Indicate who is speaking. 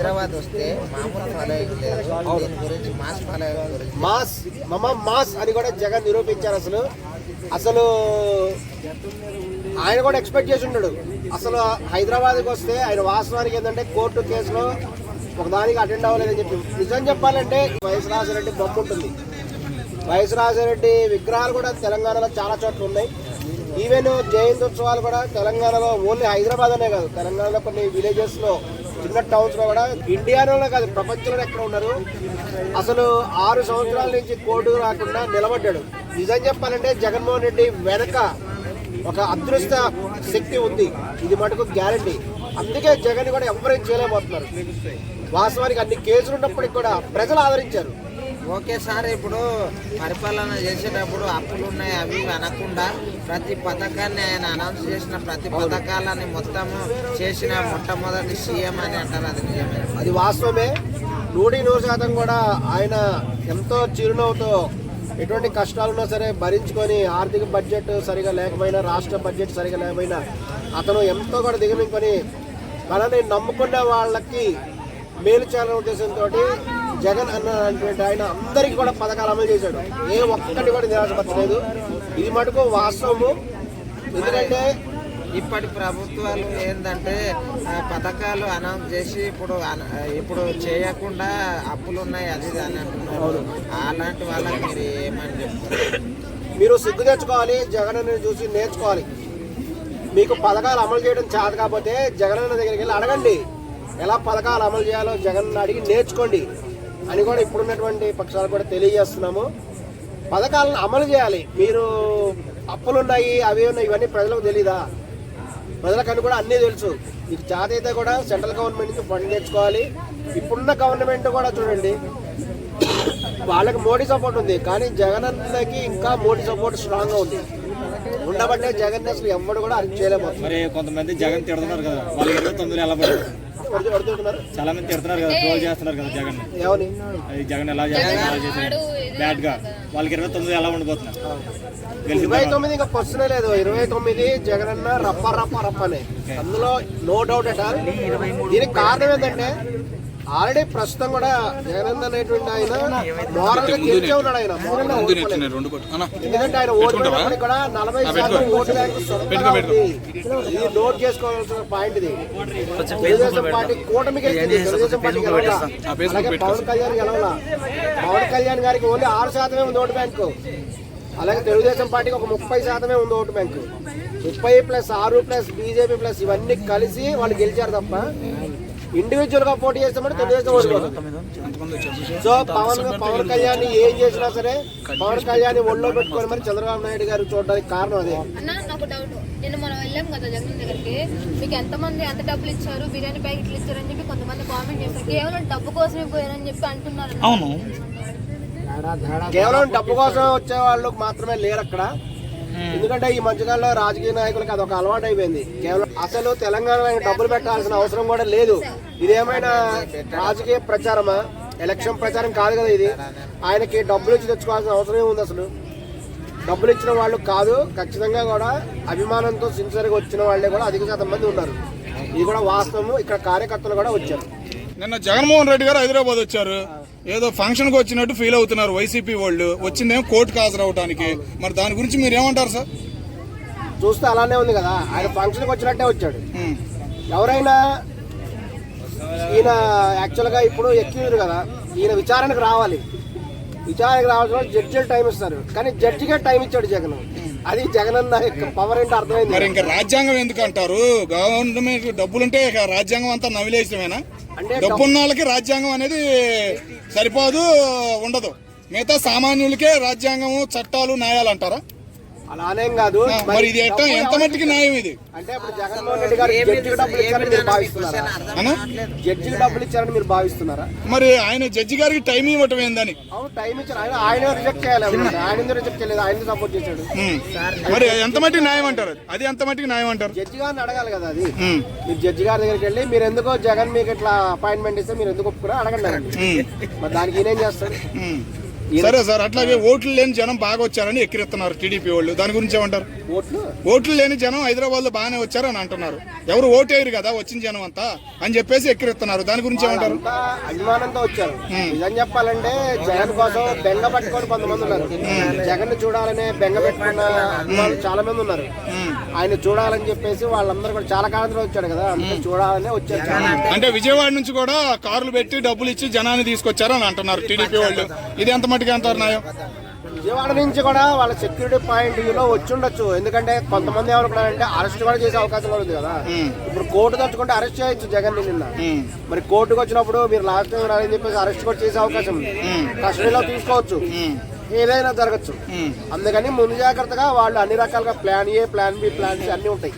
Speaker 1: హైదరాబాద్ వస్తే మామూలు ఫాలోయింగ్ లేదు. దీని గురించి మాస్ ఫాలోయింగ్ గురించి.
Speaker 2: మాస్ మమ మాస్ అని కూడా జగన్ నిరూపించారు అసలు. అసలు ఆయన కూడా ఎక్స్పెక్ట్ చేసి ఉన్నాడు. అసలు హైదరాబాద్కి వస్తే ఆయన వాస్తవానికి ఏంటంటే కోర్టు కేసులో ఒకదానికి అటెండ్ అవ్వలేదని చెప్పి. నిజం చెప్పాలంటే వైఎస్ రాజారెడ్డి బొమ్మ ఉంటుంది. వైఎస్ రాజారెడ్డి విగ్రహాలు కూడా తెలంగాణలో చాలా చోట్ల ఉన్నాయి. ఈవెన్ జయంతి ఉత్సవాలు కూడా తెలంగాణలో ఓన్లీ హైదరాబాద్ అనే కాదు. తెలంగాణలో కొన్ని విలేజెస్లో చిన్న టౌన్స్లో కూడా ఇండియాలోనే కాదు ప్రపంచంలో ఎక్కడ ఉన్నారు? అసలు ఆరు సంవత్సరాల నుంచి కోర్టు రాకుండా నిలబడ్డాడు. నిజం చెప్పాలంటే జగన్మోహన్ రెడ్డి వెనక ఒక అదృష్ట శక్తి ఉంది. ఇది మటుకు గ్యారంటీ. అందుకే జగన్ కూడా ఎవరేం చేయలేకపోతున్నారు. వాస్తవానికి అన్ని కేసులు ఉన్నప్పటికీ కూడా ప్రజలు ఆదరించారు.
Speaker 1: ఓకే సార్ ఇప్పుడు పరిపాలన చేసేటప్పుడు అప్పులు ఉన్నాయి అవి అనకుండా ప్రతి పథకాన్ని ఆయన అనౌన్స్ చేసిన ప్రతి పథకాలని మొత్తము చేసిన మొట్టమొదటి సీఎం అని అంటారు అది నిజమే.
Speaker 2: అది వాస్తవమే. నూటి నూరు శాతం కూడా ఆయన ఎంతో చిరునవ్వుతో ఎటువంటి కష్టాలున్నా సరే భరించుకొని ఆర్థిక బడ్జెట్ సరిగా లేకపోయినా రాష్ట్ర బడ్జెట్ సరిగా లేకపోయినా అతను ఎంతో కూడా దిగమింకొని తనని నమ్ముకున్న వాళ్ళకి మేలు చేయాలనే ఉద్దేశంతో జగన్ అన్నటువంటి ఆయన అందరికీ కూడా పథకాలు అమలు చేశాడు. ఏ ఒక్కటి కూడా నిరాశపరచలేదు. ఇది మటుకు వాస్తవము. ఎందుకంటే
Speaker 1: ఇప్పటి ప్రభుత్వాలు ఏంటంటే పథకాలు అనౌన్స్ చేసి ఇప్పుడు ఇప్పుడు చేయకుండా అప్పులు ఉన్నాయి అది అని అంటున్నారు. అలాంటి వాళ్ళకి మీరు ఏమని చెప్తారు?
Speaker 2: మీరు సిగ్గు తెచ్చుకోవాలి జగనన్న చూసి నేర్చుకోవాలి. మీకు పథకాలు అమలు చేయడం చేత కాకపోతే జగనన్న దగ్గరికి వెళ్ళి అడగండి. ఎలా పథకాలు అమలు చేయాలో జగన్ అడిగి నేర్చుకోండి. అని కూడా ఇప్పుడున్నటువంటి పక్షాలు కూడా తెలియజేస్తున్నాము. పథకాలను అమలు చేయాలి. మీరు అప్పులున్నాయి అవి ఉన్నాయి ఇవన్నీ ప్రజలకు తెలీదా? ప్రజలకని కూడా అన్నీ తెలుసు. మీకు చేత అయితే కూడా సెంట్రల్ గవర్నమెంట్ నుంచి ఫండ్ తెచ్చుకోవాలి. ఇప్పుడున్న గవర్నమెంట్ కూడా చూడండి వాళ్ళకి మోడీ సపోర్ట్ ఉంది. కానీ జగన్ అన్నకి ఇంకా మోడీ సపోర్ట్ స్ట్రాంగ్గా ఉంది. ఉండబట్టే జగన్ అసలు ఎవరు కూడా అరెస్ట్ చేయలేము
Speaker 3: మరి కొంతమంది జగన్ తిడుతున్నారు కదా వాళ్ళు ఇరవై ఎలా చాలా మంది తిడుతున్నారు కదా ట్రోల్ చేస్తున్నారు కదా జగన్.
Speaker 2: ఏమని
Speaker 3: అది జగన్ ఎలా చేస్తున్నారు చేశారు బ్యాడ్గా. వాళ్ళకి ఇరవై తొమ్మిది ఎలా ఉండిపోతున్నారు?
Speaker 2: ఇరవై. తొమ్మిది ఇంకా క్వశ్చనే లేదు. ఇరవై తొమ్మిది జగన్ అన్న రప్ప రప్ప రప్పనే అందులో నో డౌట్ అట. దీనికి కారణం ఏంటంటే ఆల్రెడీ ప్రస్తుతం కూడా జగన్ అనేటువంటి ఆయన మోరల్గా గెలిచే ఉన్నాడు ఆయన. ఎందుకంటే ఆయన ఓడిపోయినప్పటికీ కూడా నలభై శాతం ఓటు బ్యాంకు. ఇది నోట్ చేసుకోవాల్సిన పాయింట్ ఇది. తెలుగుదేశం పార్టీ కూటమి గెలిచింది తెలుగుదేశం పార్టీ అలాగే పవన్ కళ్యాణ్ గెలవలా? పవన్ కళ్యాణ్ గారికి ఓన్లీ ఆరు శాతమే ఉంది ఓటు బ్యాంకు. అలాగే తెలుగుదేశం పార్టీకి ఒక ముప్పై శాతమే ఉంది ఓటు బ్యాంకు. ముప్పై ప్లస్ ఆరు ప్లస్ బీజేపీ ప్లస్ ఇవన్నీ కలిసి వాళ్ళు గెలిచారు తప్ప ఇండివిజువల్గా పోటీ చేస్తామంటే తెలుగుదేశం ఓడిపోతుంది సో పవన్ పవన్ కళ్యాణ్ ఏం చేసినా సరే పవన్ కళ్యాణ్ ఒళ్ళో పెట్టుకొని మరి చంద్రబాబు నాయుడు గారు చూడడానికి కారణం అదే.
Speaker 4: అన్న నాకు డౌట్ నిన్న మనం వెళ్ళాం కదా జగన్ దగ్గరికి. మీకు ఎంతమంది ఎంత డబ్బులు ఇచ్చారు? బిర్యానీ ప్యాకెట్లు ఇచ్చారు అని చెప్పి కొంతమంది కామెంట్ చేస్తారు కేవలం డబ్బు కోసమే పోయారని చెప్పి అంటున్నారు అవును.
Speaker 2: కేవలం డబ్బు కోసం వచ్చే వాళ్ళు మాత్రమే లేరు అక్కడ ఎందుకంటే ఈ మధ్యకాలంలో రాజకీయ నాయకులకు అదొక అలవాటు అయిపోయింది కేవలం అసలు తెలంగాణ ఆయన డబ్బులు పెట్టాల్సిన అవసరం కూడా లేదు. ఇదేమైనా రాజకీయ ప్రచారమా? ఎలక్షన్ ప్రచారం కాదు కదా ఇది. ఆయనకి డబ్బులు ఇచ్చి తెచ్చుకోవాల్సిన అవసరం ఉంది అసలు. డబ్బులు ఇచ్చిన వాళ్ళు కాదు ఖచ్చితంగా కూడా అభిమానంతో సిన్సియర్గా వచ్చిన వాళ్ళే కూడా అధిక శాతం మంది ఉన్నారు. ఇది కూడా వాస్తవము. ఇక్కడ కార్యకర్తలు కూడా వచ్చారు.
Speaker 5: నిన్న జగన్మోహన్ రెడ్డి గారు హైదరాబాద్ వచ్చారు. ఏదో ఫంక్షన్కి వచ్చినట్టు ఫీల్ అవుతున్నారు వైసీపీ వాళ్ళు. వచ్చిందేమో కోర్టుకు హాజరవడానికి మరి దాని గురించి మీరు ఏమంటారు సార్?
Speaker 2: చూస్తే అలానే ఉంది కదా. ఆయన ఫంక్షన్కి వచ్చినట్టే వచ్చాడు. ఎవరైనా ఈయన యాక్చువల్గా ఇప్పుడు ఎక్కింది కదా. ఈయన విచారణకు రావాలి. విచారణకు రావాల్సిన జడ్జిలు టైం ఇస్తారు. కానీ జడ్జిగా టైం ఇచ్చాడు జగన్. అది జగన్ అన్న యొక్క పవర్ ఏంటో
Speaker 5: మరి
Speaker 2: అర్థమైంది
Speaker 5: ఇంకా రాజ్యాంగం ఎందుకు అంటారు? గవర్నమెంట్ డబ్బులుంటే ఇక రాజ్యాంగం అంతా నవిలేసమేనా డబ్బున్న వాళ్ళకి రాజ్యాంగం అనేది సరిపోదు ఉండదు. మిగతా సామాన్యులకే రాజ్యాంగము చట్టాలు న్యాయాలు అంటారా?
Speaker 2: అలానేం కాదు.
Speaker 5: మరి ఇది ఎట్ట? ఎంత మట్టికి న్యాయం ఇది?
Speaker 2: అంటే ఇప్పుడు జగన్మోహన్ రెడ్డి గారు జడ్జికి డబ్బులు ఇచ్చారని మీరు భావిస్తున్నారా? జడ్జికి డబ్బులు ఇచ్చారని మీరు భావిస్తున్నారా?
Speaker 5: మరి ఆయన జడ్జి గారికి టైం ఇవ్వటం ఏందని?
Speaker 2: అవును టైం ఇచ్చారు. ఆయన ఆయన రిజెక్ట్ చేయాలి ఆయన రిజెక్ట్ చేయలేదు? ఆయన సపోర్ట్ చేశాడు.
Speaker 5: మరి ఎంత మట్టికి న్యాయం అంటారు? అది ఎంత మట్టికి న్యాయం అంటారు?
Speaker 2: జడ్జి గారిని అడగాలి కదా అది. మీరు జడ్జి గారి దగ్గరికి వెళ్ళి మీరు ఎందుకో జగన్ మీకు ఇట్లా అపాయింట్మెంట్ ఇస్తే మీరు ఎందుకు ఒప్పుకున్నా అడగండి. మరి దానికి ఈయనేం చేస్తాడు
Speaker 5: ఉమ్. సరే సార్ అట్లాగే ఓట్లు లేని జనం బాగా వచ్చారని ఎక్కిరిస్తున్నారు టీడీపీ వాళ్ళు. దాని గురించి ఏమంటారు?
Speaker 2: ఓట్లు?
Speaker 5: ఓట్లు లేని జనం హైదరాబాద్లో బాగానే వచ్చారని అంటున్నారు. ఎవరు ఓటేయరు కదా వచ్చిన జనం అంతా అని చెప్పేసి ఎక్కిరిస్తున్నారు. దాని గురించి ఏమంటారు?
Speaker 2: అభిమానంతో వచ్చారు. నిజం చెప్పాలంటే జగన్ కోసం బెంగ పట్టుకొని కొంతమంది ఉన్నారు. జగన్ చూడాలనే బెంగ పెట్టుకున్న చాలా మంది ఉన్నారు. ఆయన చూడాలని చెప్పేసి వాళ్ళందరూ కూడా చాలా కాలం వచ్చాడు కదా. చూడాలనే వచ్చారు.
Speaker 5: అంటే విజయవాడ నుంచి కూడా కార్లు పెట్టి డబ్బులు ఇచ్చి జనాన్ని తీసుకొచ్చారని అంటున్నారు టీడీపీ వాళ్ళు. ఇది ఎంత మటుకు అంటారు న్యాయం.
Speaker 2: విజయవాడ నుంచి కూడా వాళ్ళ సెక్యూరిటీ పాయింట్లో వచ్చి ఉండొచ్చు ఎందుకంటే కొంతమంది ఏమనుకున్నారంటే అరెస్ట్ కూడా చేసే అవకాశం కూడా ఉంది కదా. ఇప్పుడు కోర్టు తలుచుకుంటే అరెస్ట్ చేయొచ్చు జగన్ నిన్న. మరి కోర్టుకు వచ్చినప్పుడు మీరు లాస్ట్ టైం రాలని చెప్పేసి అరెస్ట్ కూడా చేసే అవకాశం ఉంది. కస్టడీలో తీసుకోవచ్చు. ఏదైనా జరగచ్చు. అందుకని ముందు జాగ్రత్తగా వాళ్ళు అన్ని రకాలుగా plan A plan B plan అన్ని ఉంటాయి.